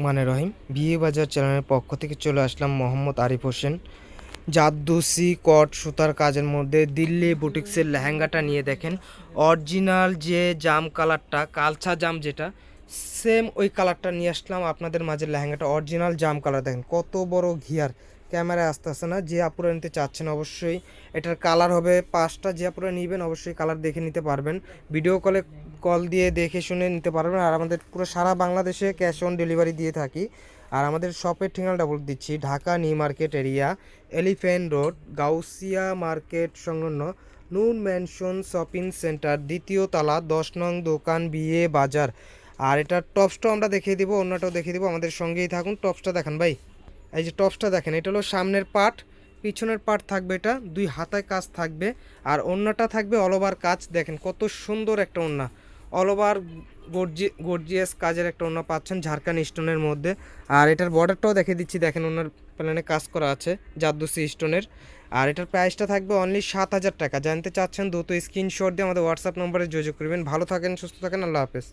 রহমানের রহিম, বিয়ে বাজার চ্যানেলের পক্ষ থেকে চলে আসলাম মোহাম্মদ আরিফ হোসেন। জাদুসি কট, সুতার কাজের মধ্যে দিল্লি বুটিক্সের লেহেঙ্গাটা নিয়ে দেখেন। অরিজিনাল যে জাম কালারটা, কালছা জাম যেটা সেম ওই কালারটা নিয়ে আসলাম আপনাদের মাঝে লেহেঙ্গাটা। অরিজিনাল জাম কালার দেখেন, কত বড় ঘিয়ার। ক্যামেরায় আসতে আসতে না, যে আপুরা নিতে চাচ্ছেন অবশ্যই এটার কালার হবে, পাঁচটা যে আপুরা নেবেন অবশ্যই কালার দেখে নিতে পারবেন। ভিডিও কলে কল দিয়ে দেখে শুনে নিতে পারবেন। আর আমাদের পুরো সারা বাংলাদেশে ক্যাশ অন ডেলিভারি দিয়ে থাকি। আর আমাদের শপের ঠিকানাটা বলে দিচ্ছি, Dhaka new market area, elephant road, Gausia market সংলগ্ন নুন ম্যানশন শপিং সেন্টার, দ্বিতীয় তালা, দশ নং দোকান বিয়ে বাজার। আর এটার টপসটাও আমরা দেখিয়ে দিব, অন্যটাও দেখিয়ে দিব। আমাদের সঙ্গেই থাকুন, টপসটা দেখান ভাই। এই যে টপসটা দেখেন, এটা হলো সামনের পার্ট পিছনের পার্ট থাকবে এটা, দুই হাতায় কাজ থাকবে, আর অন্যটা থাকবে অল ওভার কাজ, দেখেন কত সুন্দর একটা ওন্না অল ওভার গর্জি, গর্জিয়াস কাজের একটা ওন্না পাচ্ছেন ঝাড়খান্ড স্টোনের মধ্যে, আর এটার বর্ডারটাও দেখে দিচ্ছি, দেখেন ওনার প্ল্যানে কাজ করা আছে জাদ্দুসি স্টোনের, আর এটার প্রাইসটা থাকবে অনলি সাত হাজার টাকা, জানতে চাচ্ছেন দ্রুত স্ক্রিনশট দিয়ে আমাদের হোয়াটসঅ্যাপ নম্বরে যোগাযোগ করবেন, ভালো থাকেন, সুস্থ থাকেন, আল্লাহ হাফেজ।